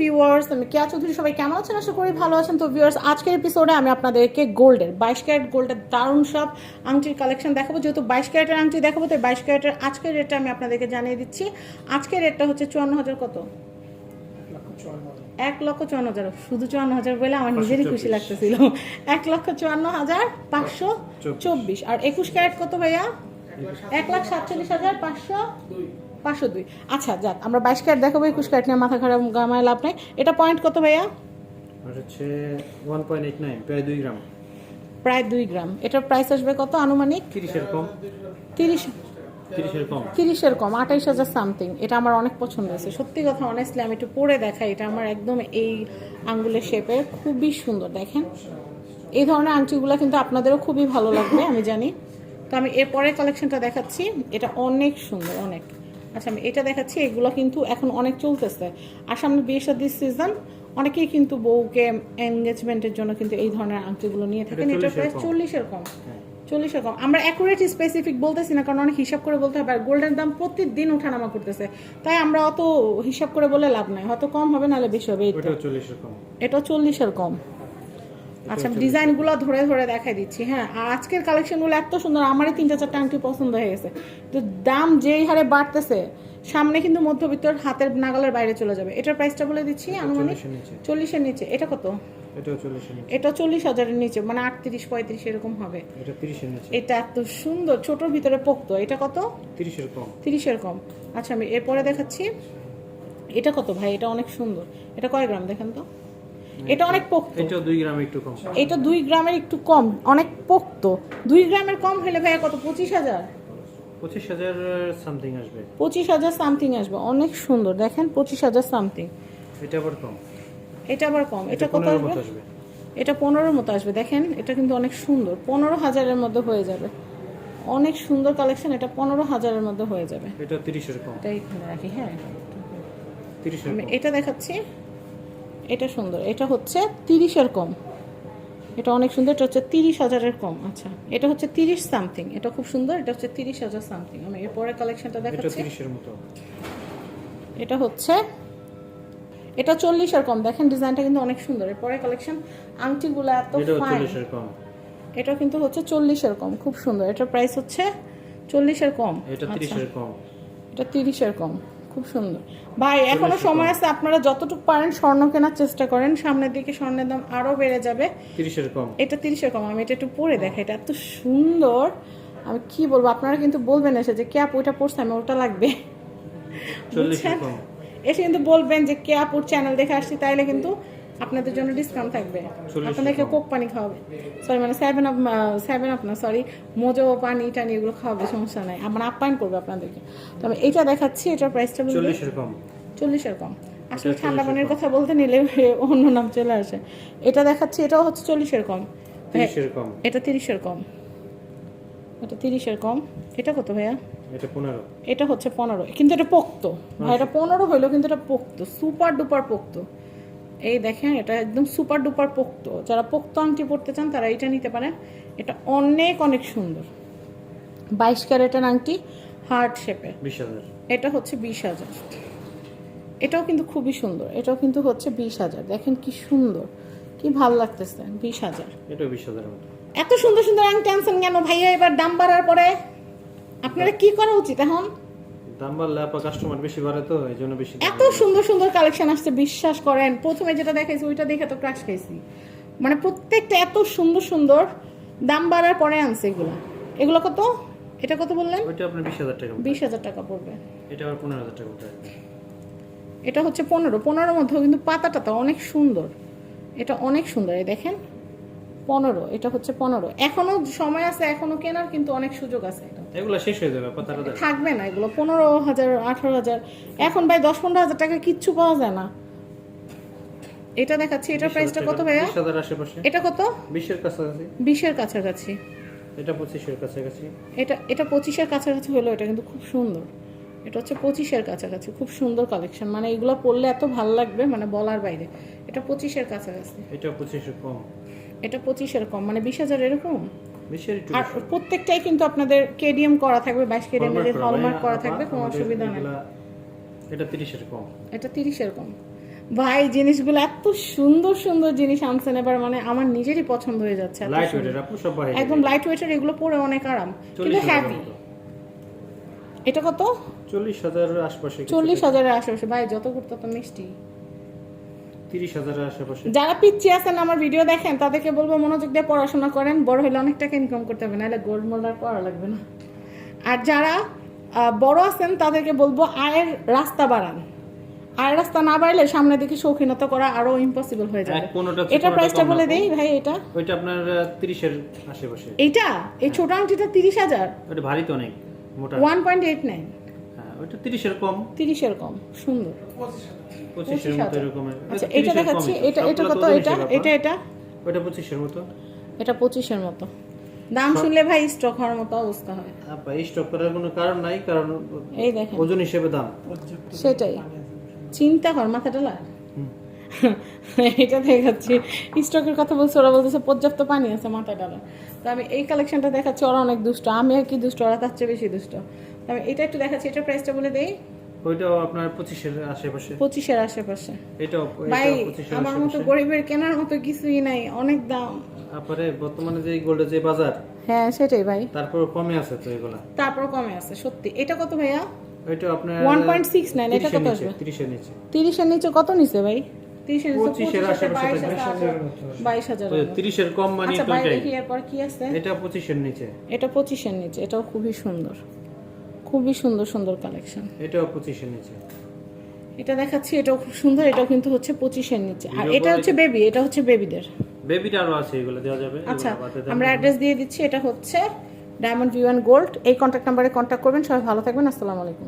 Viewers আমি কেয়া চৌধুরী সবাই কেমন আছেন? আশা করি ভালো আছেন। তো ভিউয়ার্স আজকের এপিসোডে আমি আপনাদেরকে গোল্ডের বাইশ ক্যারেট গোল্ডের দারুণ সব আংটির কালেকশন দেখাবো। যেহেতু বাইশ ক্যারেটের আংটি দেখাবো তো বাইশ ক্যারেটের আজকের রেটটা আমি আপনাদেরকে জানিয়ে দিচ্ছি। আজকের রেটটা হচ্ছে চুয়ান্ন হাজার কত? এক লক্ষ চুয়ান্ন হাজার। শুধু চুয়ান্ন হাজার বলে আমার নিজেরই খুশি লাগতেছিল। এক লক্ষ চুয়ান্ন হাজার পাঁচশো চব্বিশ। আর একুশ ক্যারেট কত ভাইয়া? এক লাখ সাতচল্লিশ হাজার পাঁচশো পাঁচশো দুই। আচ্ছা যাক আমরা বাইশ ক্যারেট দেখাবো একুশ ক্যারেট নিয়ে মাথা খারাপ গামায় লাভ নাই। এটা পয়েন্ট কত ভাইয়া? হচ্ছে ওয়ান পয়েন্ট এইট নাইন প্রায় দুই গ্রাম। প্রায় দুই গ্রাম। এটার প্রাইস আসবে কত আনুমানিক? তিরিশের কম। তিরিশ তিরিশের কম। তিরিশের কম আঠাইশ হাজার সামথিং এটা আমার অনেক পছন্দ হয়েছে। সত্যি কথা অনেস্টলি আমি একটু পরে দেখাই। এটা আমার একদম এই আঙ্গুলের শেপের খুবই সুন্দর দেখেন। এই ধরনের আংটিগুলো কিন্তু আপনাদেরও খুবই ভালো লাগবে আমি জানি। তো আমি এরপরের কালেকশনটা দেখাচ্ছি। এটা অনেক সুন্দর অনেক। আচ্ছা আমি এটা দেখাচ্ছি এগুলো কিন্তু এখন অনেক চলতেছে। আর সামনে বিয়ে শাদির সিজন অনেকেই কিন্তু বউকে এনগেজমেন্টের জন্য কিন্তু এই ধরনের আংটিগুলো নিয়ে থাকেন। এটা এটা 40 এর প্রায় চল্লিশের কম। হ্যাঁ। চল্লিশের কম। আমরা অ্যাকুরেট স্পেসিফিক বলতেছি না কারণ অনেক হিসাব করে বলতে হবে। আর গোল্ডের দাম প্রতিদিন ওঠানামা করতেছে। তাই আমরা অত হিসাব করে বলে লাভ নাই। হয়তো কম হবে নাহলে বেশি হবে। ওটাও চল্লিশের কম। এটা চল্লিশের কম। আচ্ছা ডিজাইনগুলো ধরে ধরে দেখাই দিচ্ছি হ্যাঁ। আর আজকের কালেকশনগুলো এত সুন্দর আমারই তিনটা চারটা আংটি পছন্দ হয়ে গেছে। তো দাম যেই হারে বাড়তেছে সামনে কিন্তু মধ্যবিত্তর হাতের নাগালের বাইরে চলে যাবে। এটার প্রাইসটা বলে দিচ্ছি আনুমানিক চল্লিশের নিচে। নিচে। এটা কত? এটা চল্লিশ হাজারের নিচে মানে আটত্রিশ পঁয়ত্রিশ এরকম হবে। এটা তিরিশের নিচে। এটা এত সুন্দর ছোটোর ভিতরে পোক্ত। এটা কত? তিরিশের কম। তিরিশের কম। আচ্ছা আমি এরপরে দেখাচ্ছি। এটা কত ভাই? এটা অনেক সুন্দর। এটা কয় গ্রাম? দেখেন তো। এটা অনেক পোক্ত। এটাও দুই গ্রাম একটু কম। এটা দুই গ্রামের একটু কম অনেক পোক্ত। দুই গ্রামের কম হলে ভাইয়া কত? পঁচিশ হাজার? পঁচিশ হাজার সামথিং আসবে। পঁচিশ হাজার সামথিং আসবে। অনেক সুন্দর। দেখেন পঁচিশ হাজার সামথিং এটা আবার কম। এটা আবার কম। এটা কত আসবে? এটা পনেরোর মতো আসবে। দেখেন এটা কিন্তু অনেক সুন্দর। পনেরো হাজারের মধ্যে হয়ে যাবে। অনেক সুন্দর কালেকশন এটা পনেরো হাজারের মধ্যে হয়ে যাবে। এটা তিরিশের কম। এটাই রাখি হ্যাঁ। কম। এটা দেখাচ্ছি। এটা সুন্দর। এটা হচ্ছে তিরিশের কম। এটা অনেক সুন্দর। এটা হচ্ছে তিরিশ হাজারের কম। আচ্ছা এটা হচ্ছে তিরিশ সামথিং। এটা খুব সুন্দর। এটা হচ্ছে তিরিশ হাজার সামথিং। আমি এরপরে কালেকশনটা এটা দেখাচ্ছি। এটা হচ্ছে এটা চল্লিশের কম। দেখেন ডিজাইনটা কিন্তু অনেক সুন্দর। এরপরে কালেকশন আংটিগুলো এত ফাইন এটা কিন্তু হচ্ছে চল্লিশের কম। খুব সুন্দর। এটার প্রাইস হচ্ছে চল্লিশের কম। এটা আচ্ছা। তিরিশের কম। এটা তিরিশের কম। খুব সুন্দর। ভাই এখনও সময় আছে আপনারা যতটুকু পারেন স্বর্ণ কেনার চেষ্টা করেন সামনের দিকে স্বর্ণের দাম আরও বেড়ে যাবে। তিরিশের কম। এটা তিরিশের কম আমি এটা একটু পরে দেখাই এটা এত সুন্দর। আমি কি বলব আপনারা কিন্তু বলবেন এসে যে ক্যাপ ওইটা পড়ছে আমি ওটা লাগবে। বুঝছেন? এসে কিন্তু বলবেন যে ক্যাপ ওর চ্যানেল দেখে আসছি তাইলে কিন্তু আপনাদের জন্য ডিসকাউন্ট থাকবে। আপনাদেরকে কোক পানি খাওয়াবে। সরি মানে সেভেন আপ সেভেন আপ না সরি মোজো পানি টানি এগুলো খাওয়াবে সমস্যা নাই। আমার আপ্যায়ন করবে আপনাদেরকে। তবে এইটা দেখাচ্ছি এটার প্রাইসটা চল্লিশের কম। চল্লিশের কম। আসলে ঠান্ডা পানির কথা বলতে নিলে অন্য নাম চলে আসে। এটা দেখাচ্ছি এটাও হচ্ছে চল্লিশের কম। এটা তিরিশের কম। এটা তিরিশের কম। এটা কত ভাইয়া? এটা পনেরো। এটা হচ্ছে পনেরো। কিন্তু এটা পোক্ত। এটা পনেরো হইল কিন্তু এটা পোক্ত। Super duper পোক্ত। এই দেখেন এটা একদম সুপার ডুপার পোক্ত। যারা পোক্ত আংটি পড়তে চান তারা এটা নিতে পারেন। এটা অনেক অনেক সুন্দর। বাইশ ক্যারেটের আংটি হার্ট শেপের। হাজার। এটা হচ্ছে বিশ হাজার। এটাও কিন্তু খুবই সুন্দর। এটাও কিন্তু হচ্ছে বিশ হাজার। দেখেন কি সুন্দর। কি ভালো লাগতেছে। বিশ হাজার। এটাও বিশ হাজারের মতো। এত সুন্দর সুন্দর আং টেনশন কেন ভাইয়া? এবার দাম বাড়ার পরে আপনারা কি করা উচিত এখন? দাম বাড়লে আপনার কাস্টমার বেশি বাড়ে তো এই জন্য বেশি এত সুন্দর সুন্দর কালেকশন আসছে বিশ্বাস করেন। প্রথমে যেটা দেখাইছি ওইটা দেখে তো ক্রাশ খাইছি। মানে প্রত্যেকটা এত সুন্দর সুন্দর দাম বাড়ার পরে আনছে এগুলো। এগুলো কত? এটা কত বললেন? ওইটা আপনার বিশ হাজার টাকা মতো। বিশ হাজার টাকা পড়বে। এটা আবার পনেরো হাজার টাকা মতো। আসবে। এটা হচ্ছে পনেরো। পনেরোর মধ্যেও কিন্তু পাতা টাতা অনেক সুন্দর। এটা অনেক সুন্দর এই দেখেন। পনেরো এটা হচ্ছে পনেরো। এখনও সময় আছে এখনও কেনার কিন্তু অনেক সুযোগ আছে। এগুলো শেষ হয়ে যাবে থাকবে না এগুলো পনেরো হাজার আঠারো হাজার। এখন ভাই দশ পনেরো হাজার টাকা কিচ্ছু পাওয়া যায় না। এটা দেখাচ্ছি এটার প্রাইসটা কত ভাইয়া? এটা কত? বিশের কাছাকাছি। বিশের কাছাকাছি। এটা পঁচিশের কাছাকাছি। এটা এটা পঁচিশের কাছাকাছি হলো এটা কিন্তু খুব সুন্দর। এটা হচ্ছে পঁচিশের কাছাকাছি খুব সুন্দর কালেকশন মানে এগুলো পরলে এত ভালো লাগবে মানে বলার বাইরে। এটা পঁচিশের কাছাকাছি। এটা পঁচিশের কম। এটা পঁচিশের কম মানে বিশ হাজার এরকম? আর প্রত্যেকটাই কিন্তু আপনাদের কেডিএম করা থাকবে বাইশ কেডিএম হলমার্ক করা থাকবে কোনো অসুবিধা নেই। এটা তিরিশের কম। এটা তিরিশের কম। ভাই জিনিসগুলো এত সুন্দর সুন্দর জিনিস আনছেন এবার মানে আমার নিজেরই পছন্দ হয়ে যাচ্ছে। একদম লাইট ওয়েটের এগুলো পরে অনেক আরাম। কিন্তু হ্যাভি এটা কত? চল্লিশ হাজারের আশপাশে চল্লিশ হাজারের আশেপাশে। ভাই যত ঘুরতো তত মিষ্টি। তিরিশ হাজারের আশেপাশে। যারা পিচ্ছি আছেন আমার ভিডিও দেখেন তাদেরকে বলব মনোযোগ দিয়ে পড়াশোনা করেন। বড় হলে অনেক টাকা ইনকাম করতে হবে নাহলে গোল্ড মোল্ডার পড়া লাগবে না। আর যারা বড় আছেন তাদেরকে বলব আয়ের রাস্তা বাড়ান। আয়ের রাস্তা না বাড়লে সামনে দিকে শৌখিনতা করা আরও ইম্পসিবল হয়ে যাবে। এটা প্রাইসটা বলে দেই ভাই এটা? ওইটা আপনার 30 আশেপাশে। এটা এই হ্যাঁ। ছোট আংটিটা তিরিশ হাজার? ভারী তো অনেক মোটা। 1.89 ওটা কম কম সুন্দর। আচ্ছা এটা দেখাচ্ছি এটা এটা কত? এটা এটা এটা? ওটা মতো। এটা দাম শুনলে ভাই স্টক হওয়ার মতো অবস্থা হয়। হ্যাঁ আপা স্টক করার কোনো কারণ নাই কারণ এই দেখেন। ওজন হিসেবে দাম। সেটাই। চিন্তা কর মাথাটা লাগ এটা দেখাচ্ছি। স্টকের কথা বলছে ওরা বলতেছে পর্যাপ্ত পানি আছে মাথা ডালা। তো আমি এই কালেকশনটা দেখাচ্ছি ওরা অনেক দুষ্ট। আমি আর কি দুষ্ট ওরা তার চেয়ে বেশি দুষ্ট। আমি এটা একটু দেখাচ্ছি এটা প্রাইসটা বলে দেই। ওইটাও আপনার পঁচিশের আশেপাশে। পঁচিশের আশেপাশে। এটাও ভাই আমার মতো গরিবের কেনার মতো কিছুই নাই অনেক দাম। তারপরে বর্তমানে যে গোল্ডের যে বাজার হ্যাঁ সেটাই ভাই। তারপর কমে আছে তো এগুলা? তারপর কমে আছে সত্যি। এটা কত ভাইয়া? ওইটা আপনার 1.69 এটা কত আসবে? তিরিশের নিচে। তিরিশের নিচে কত নিছে ভাই? নিচে পঁচিশের আশেপাশে বাইশ হাজার তিরিশের কম মানে আচ্ছা বাইরে দেখি এরপর কি আছে? এটা পঁচিশের নিচে। এটা পঁচিশের নিচে এটাও খুবই সুন্দর। খুবই সুন্দর সুন্দর কালেকশন এটাও পঁচিশের নিচে। এটা দেখাচ্ছি এটাও খুব সুন্দর এটাও কিন্তু হচ্ছে পঁচিশের নিচে। আর এটা হচ্ছে বেবি এটা হচ্ছে বেবিদের বেবিটা আরও আছে এগুলো দেওয়া যাবে। আচ্ছা আমরা অ্যাড্রেস দিয়ে দিচ্ছি এটা হচ্ছে ডায়মন্ড ভিউ অ্যান্ড গোল্ড এই কন্ট্যাক্ট নাম্বারে কন্ট্যাক্ট করবেন সবাই ভালো থাকবেন আসসালামু আলাইকুম।